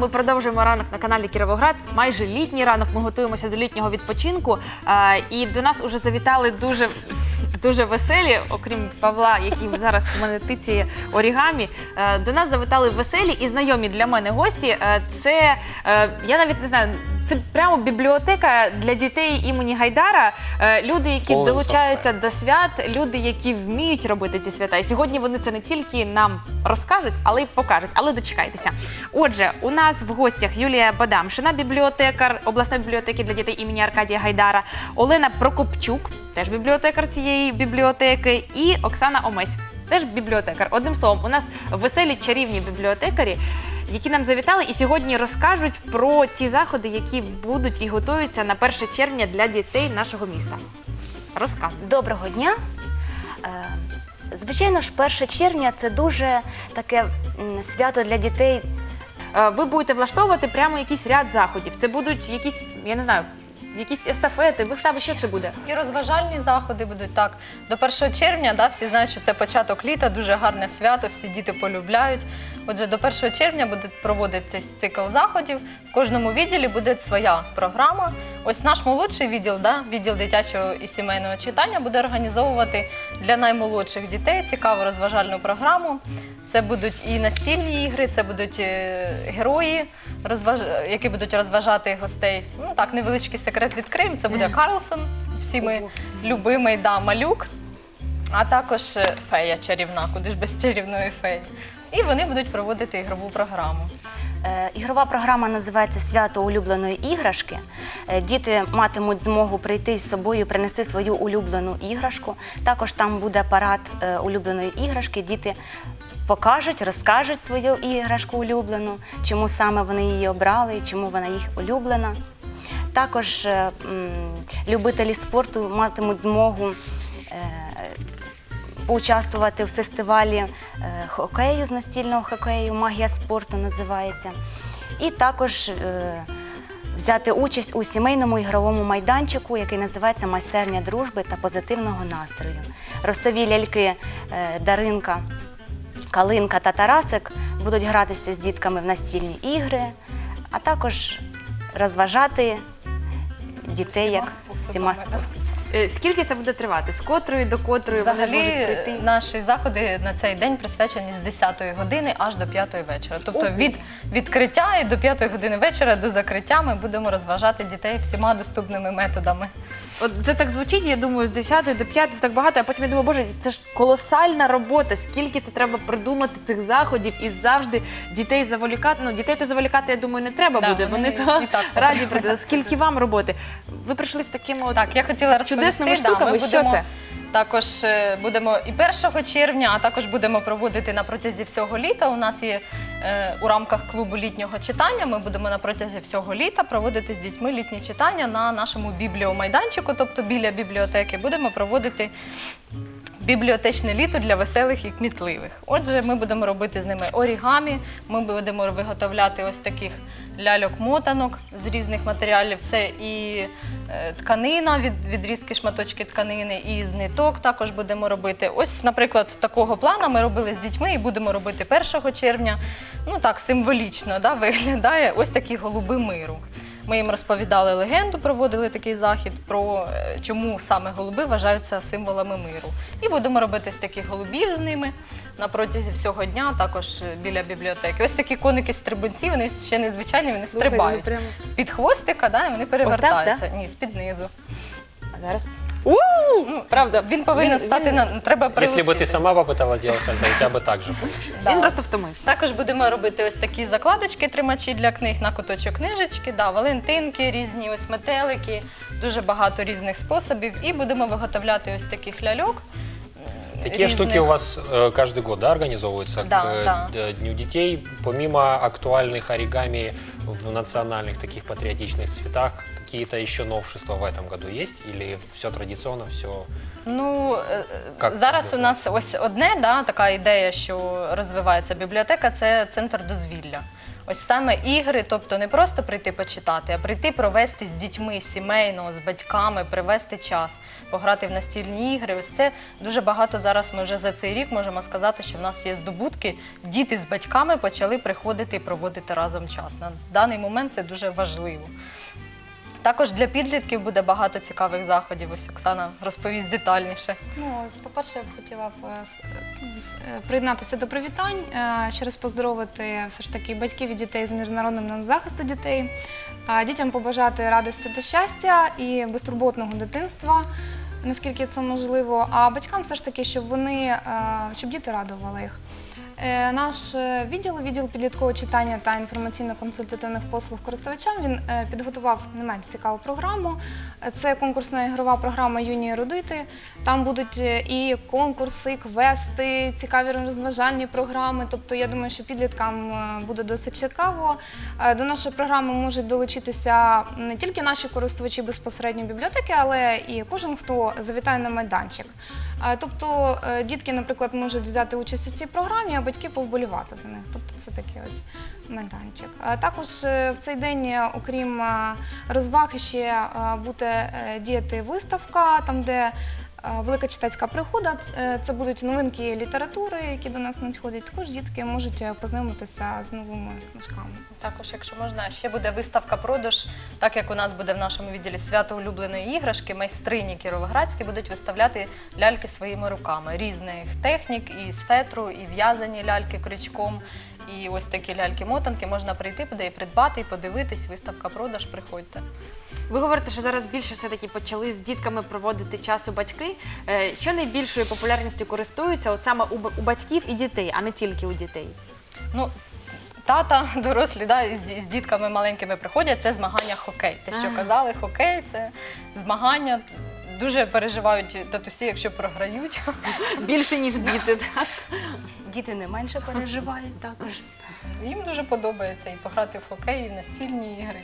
Ми продовжуємо ранок на каналі Кіровоград. Майже літній ранок. Ми готуємося до літнього відпочинку. Е, І до нас уже завітали дуже. Дуже веселі, окрім Павла, який зараз в мене тиціє орігамі. Е, До нас завітали веселі і знайомі для мене гості. Е, Це я навіть не знаю. Це прямо бібліотека для дітей імені Гайдара. Е, Люди, які Повний долучаються до свят, люди, які вміють робити ці свята. І сьогодні вони це не тільки нам розкажуть, але й покажуть. Але дочекайтеся. Отже, у нас в гостях Юлія Бадамшина, бібліотекар обласної бібліотеки для дітей імені Аркадія Гайдара, Олена Прокопчук, теж бібліотекар цієї бібліотеки, і Оксана Омесь. Теж бібліотекар. Одним словом, у нас веселі чарівні бібліотекарі, які нам завітали і сьогодні розкажуть про ті заходи, які будуть і готуються на 1 червня для дітей нашого міста. Розказуй. Доброго дня. Е, Звичайно ж, 1 червня це дуже таке свято для дітей. Е, Ви будете влаштовувати прямо якийсь ряд заходів. Це будуть якісь, я не знаю, якісь естафети, вистави. Що це буде? І розважальні заходи будуть так. До 1 червня да, всі знають, що це початок літа, дуже гарне свято, всі діти полюбляють. Отже, до 1 червня буде проводитись цикл заходів. В кожному відділі буде своя програма. Ось наш молодший відділ, да, відділ дитячого і сімейного читання, буде організовувати для наймолодших дітей цікаву розважальну програму. Це будуть і настільні ігри, це будуть е, герої, які будуть розважати гостей. Ну так, невеличкий секрет відкриємо. Це буде Карлсон, всі ми любимий да, малюк, а також е, фея чарівна, куди ж без чарівної феї. І вони будуть проводити ігрову програму. Е, Ігрова програма називається Свято улюбленої іграшки. Е, Діти матимуть змогу прийти з собою, принести свою улюблену іграшку. Також там буде парад е, улюбленої іграшки. Діти покажуть, розкажуть свою іграшку улюблену, чому саме вони її обрали чому вона їх улюблена. Також е, любителі спорту матимуть змогу е, поучаствувати в фестивалі е, хокею з настільного хокею, магія спорту називається. І також е, взяти участь у сімейному ігровому майданчику, який називається Майстерня дружби та позитивного настрою. Ростові ляльки е, Даринка, Калинка та Тарасик будуть гратися з дітками в настільні ігри, а також розважати дітей Всіма як способами, всіма способами. Е, Скільки це буде тривати? З котрої до котрої вони Взагалі, можуть прийти? наші заходи на цей день присвячені з 10 години аж до 5 вечора. Тобто від відкриття і до 5 години вечора до закриття ми будемо розважати дітей всіма доступними методами. От це так звучить, я думаю, з 10 до 5 це так багато, а потім я думаю, боже, це ж колосальна робота. Скільки це треба придумати цих заходів і завжди дітей заволікати. Ну, дітей то заволікати, я думаю, не треба Да, буде. вони Вони то і так раді прийдуть. Скільки вам роботи? Ви прийшли з такими от Так, я хотіла розповісти. чудесними да, штуками. ми Що будемо це? Також е, будемо і 1 червня, а також будемо проводити на протязі всього літа. У нас є е, у рамках клубу літнього читання. Ми будемо на протязі всього літа проводити з дітьми літні читання на нашому бібліомайданчику, тобто біля бібліотеки. Будемо проводити бібліотечне літо для веселих і кмітливих. Отже, ми будемо робити з ними орігамі. Ми будемо виготовляти ось таких ляльок-мотанок з різних матеріалів. Це і е, тканина, від, відрізки шматочки тканини, і з ниток також будемо робити. Ось, наприклад, такого плана ми робили з дітьми і будемо робити 1 червня. Ну так, символічно да, виглядає ось такі голуби миру. Ми їм розповідали легенду, проводили такий захід про е, чому саме голуби вважаються символами миру. І будемо робити таких голубів з ними на протязі всього дня, також е, біля бібліотеки. Ось такі коники стрибунці, вони ще незвичайні, вони Слухай, стрибають прямо- під хвостика, да, і вони перевертаються. Ні, з-під низу. Зараз. У, Ну, правда, Він повинен Він- стати він- на треба Если бы ты прилучитись. сама попыталась делать сальто, у тебя бы так же получилось. Да. Він просто втомився. Також будемо робити ось такі закладочки, тримачі для книг на куточок книжечки, да, валентинки, різні ось метелики, дуже багато різних способів. І будемо виготовляти ось таких ляльок. м, Такие різних. штуки у вас э, каждый год, да, организовываются Да, к э, да. д- Дню детей, помимо актуальных оригами в национальных таких патриотичных цветах, какие-то еще новшества в этом году есть? Или все традиционно, все... Ну е, Як зараз у нас ось одне, да, така ідея, що розвивається бібліотека, це центр дозвілля. Ось саме ігри, тобто не просто прийти почитати, а прийти провести з дітьми сімейно, з батьками, привести час, пограти в настільні ігри. Ось це дуже багато зараз. Ми вже за цей рік можемо сказати, що в нас є здобутки. Діти з батьками почали приходити і проводити разом час. На даний момент це дуже важливо. Також для підлітків буде багато цікавих заходів. Ось Оксана розповість детальніше. Ну, з- по-перше, я б хотіла е, е, е, приєднатися до привітань, е, ще раз поздоровити все ж таки батьків і дітей з міжнародним днем захисту дітей, е, дітям побажати радості та щастя і безтурботного дитинства, наскільки це можливо. А батькам все ж таки, щоб вони щоб діти радували їх. Е, Наш е, відділ, відділ підліткового читання та інформаційно-консультативних послуг користувачам, він е, підготував не менш цікаву програму. Це конкурсна ігрова програма Юні ерудити. Там будуть і конкурси, і квести, цікаві розважальні програми. Тобто, я думаю, що підліткам буде досить цікаво. До нашої програми можуть долучитися не тільки наші користувачі безпосередньо бібліотеки, але і кожен, хто завітає на майданчик. Тобто дітки, наприклад, можуть взяти участь у цій програмі, батьки повболівати за них. Тобто це такий ось майданчик. Е, Також е, в цей день, е, окрім розваги, розваг, ще буде діяти виставка, там де велика читацька пригода. Е, Це будуть новинки літератури, які до нас надходять. Також дітки можуть е, познайомитися з новими книжками. Також, якщо можна, ще буде виставка продаж, так як у нас буде в нашому відділі свято улюбленої іграшки, майстрині кіровоградські будуть виставляти ляльки своїми руками різних технік, і з фетру, і в'язані ляльки крючком. І ось такі ляльки-мотанки можна прийти буде і придбати, і подивитись. Виставка продаж, приходьте. Ви говорите, що зараз більше все-таки почали з дітками проводити часу батьки. Е, Що найбільшою популярністю користуються от саме у ба- у батьків і дітей, а не тільки у дітей? Ну, тата, дорослі, да, з, ді- з дітками маленькими приходять, це змагання хокей. Те, що Ага. казали, хокей це змагання. Дуже переживають татусі, якщо програють. Більше ніж діти. так? Діти не менше переживають також. Їм дуже подобається і пограти в хокей, і в настільні ігри.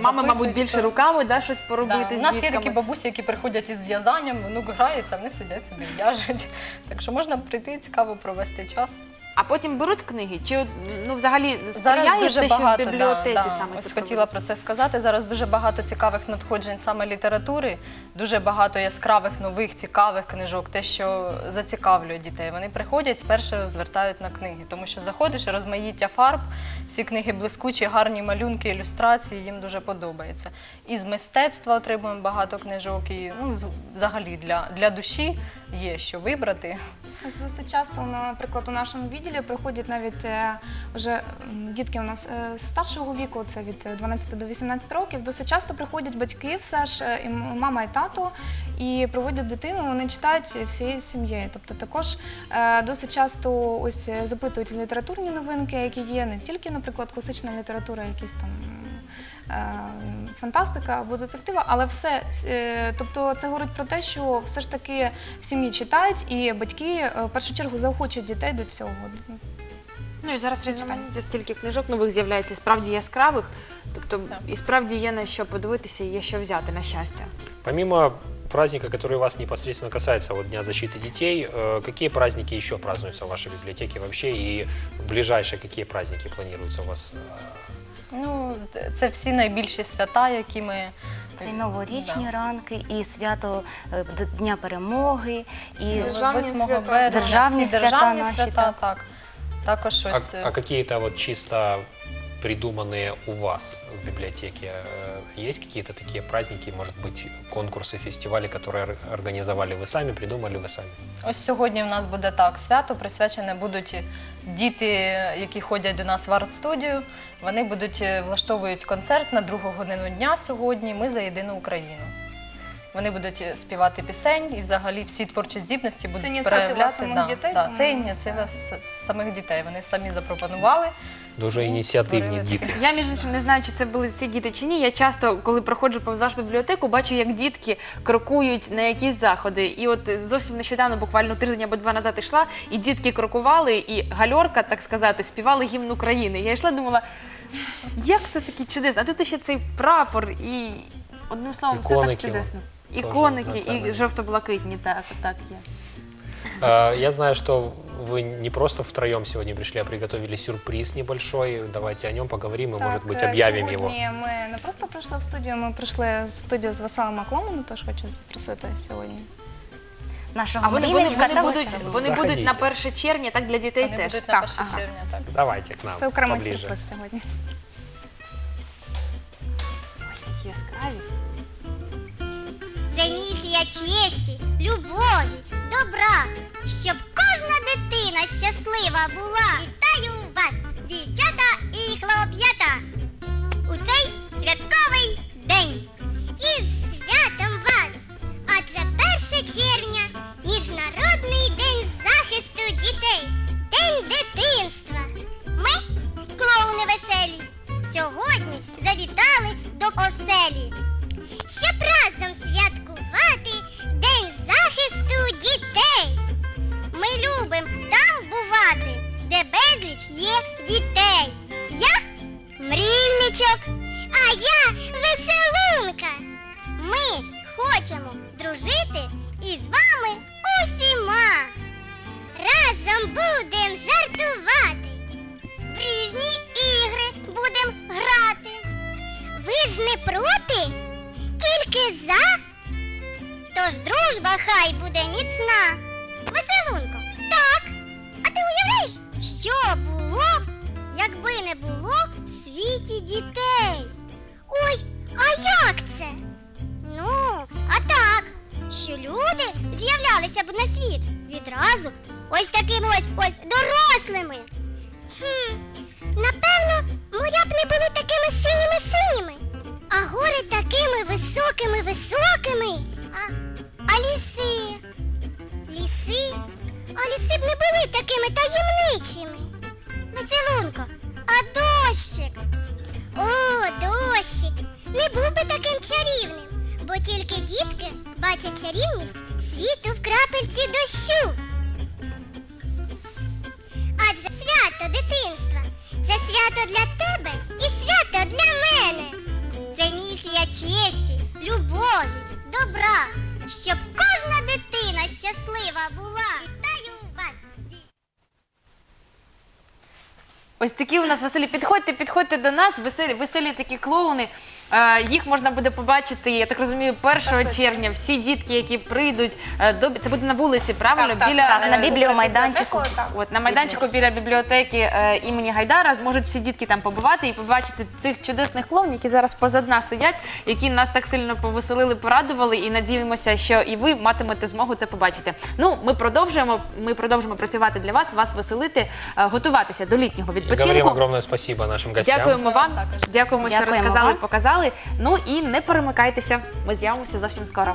Мама, мабуть, більше що- руками да, щось Да. поробити У нас є дітками. такі бабусі, які приходять із в'язанням, внук грається, вони сидять собі в'яжуть. Так що можна прийти цікаво провести час. А потім беруть книги? Чи ну, взагалі Зараз дуже те, що багато в бібліотеці да, да. саме ось хотіла про це сказати. Зараз дуже багато цікавих надходжень саме літератури, дуже багато яскравих нових цікавих книжок, те, що зацікавлює дітей. Вони приходять спершу звертають на книги, тому що заходиш розмаїття фарб, всі книги блискучі, гарні малюнки, ілюстрації. Їм дуже подобається. І з мистецтва отримуємо багато книжок. І ну, взагалі для, для душі є що вибрати. Ось досить часто, наприклад, у нашому відділі приходять навіть е, вже дітки у нас е, старшого віку, це від 12 до 18 років. Досить часто приходять батьки, все ж е, і мама і тато, і проводять дитину. Вони читають всією сім'єю. Тобто також е, досить часто ось запитують літературні новинки, які є, не тільки, наприклад, класична література, якісь там. е, Фантастика або детектива, але все, е, тобто це говорить про те, що все ж таки в сім'ї читають, і батьки е, в першу чергу заохочують дітей до цього. Ну і зараз Читання. різноманіття стільки книжок нових з'являється, справді яскравих. Тобто Так. і справді є на що подивитися, і є що взяти на щастя. Помимо праздника, который вас непосредственно касается, вот Дня защиты детей, э, какие праздники еще празднуются в вашей библиотеке вообще? И ближайшие какие праздники планируются у вас? Ну, це всі найбільші свята, які ми Це і новорічні Да. ранки, і свято е, до Дня перемоги, і Державні 8 свята. березня, Державні всі свята державні наші, свята, так. так. Також А, ось е, а какие-то вот чисто придуманные у вас в библиотеке? э, Есть какие-то такие праздники, может быть, конкурсы, фестивали, которые ор- организовали вы сами, придумали вы сами? ось сьогодні в нас буде так свято, присвячене будуть діти, які ходять до нас в арт-студію. Вони будуть е, влаштовують концерт на другу годину дня сьогодні. Ми за єдину Україну. Вони будуть е, співати пісень і взагалі всі творчі здібності будуть ініціатива проявляти. самих да, дітей, да, тому це ініціатива с- самих дітей. Вони самі запропонували. Дуже ініціативні створили діти. Я між іншим не знаю, чи це були всі діти чи ні. Я часто, коли проходжу повз вашу бібліотеку, бачу, як дітки крокують на якісь заходи. І от е, зовсім нещодавно, буквально тиждень або два назад йшла, і дітки крокували, і гальорка, так сказати, співали гімн України. Я йшла, думала, як це таки чудесно. А тут ще цей прапор і. Одним словом, все так чудесно. теж Іконики і національні. жовто-блакитні, так, так є. Э, Я знаю, что вы не просто втроем сегодня пришли, а приготовили сюрприз небольшой. Давайте о нем поговорим и, может быть, е, объявим его. сьогодні ми не просто прийшли в студію, ми прийшли в студію з Василем Макломану, тож хочу запросити сьогодні. Нашого А вони, вони, мрійничка вони та будуть, веселого. вони будуть Заходіть. на 1 червня, так для дітей Вони теж. будуть на Так, 1 ага. червня. Так. Давайте к нам Це окремий поближе. сюрприз сьогодні. Яскраві. Честі, любові, добра, щоб кожна дитина щаслива була. Вітаю вас, дівчата і хлоп'ята, у цей святковий день. Із святом вас! Адже 1 червня Міжнародний день захисту дітей, День дитинства. Ми, клоуни веселі, сьогодні завітали до оселі хочемо дружити із вами усіма. Разом будем жартувати, в різні ігри будем грати. Ви ж не проти? Тільки за? Тож дружба хай буде міцна. Веселунко, так. А ти уявляєш, що було б, якби не було в світі дітей? Ой, а як це? Ну, а так, що люди з'являлися б на світ відразу ось такими ось ось дорослими. Хм, напевно, моря б не були такими синіми синіми. А гори такими високими, високими. А, а ліси? Ліси? А ліси б не були такими таємничими. Веселунко, а дощик? О, дощик. Не був би таким чарівним, бо тільки дітки бачать чарівність світу в крапельці дощу. Адже свято дитинства це свято для тебе і свято для мене. Це місія честі, любові, добра, щоб кожна дитина щаслива була. Ось такі у нас веселі. Підходьте, підходьте до нас, веселі, веселі такі клоуни. Е, їх можна буде побачити, я так розумію, 1 червня. Всі дітки, які прийдуть е, до це буде на вулиці, правильно? Так, так, біля Так, на е, бібліомайданчику. Так. От на майданчику біля бібліотеки е, імені Гайдара зможуть всі дітки там побувати і побачити цих чудесних клоунів, які зараз позад нас сидять, які нас так сильно повеселили, порадували. І надіємося, що і ви матимете змогу це побачити. Ну, ми продовжуємо. Ми продовжуємо працювати для вас, вас веселити, е, готуватися до літнього говорим відпочинку. огромное спасибо нашим гостям. Дякуємо вам. Дякуємо, що Дякуємо розказали, вам. показали. Ну і не перемикайтеся. Ми з'явимося зовсім скоро.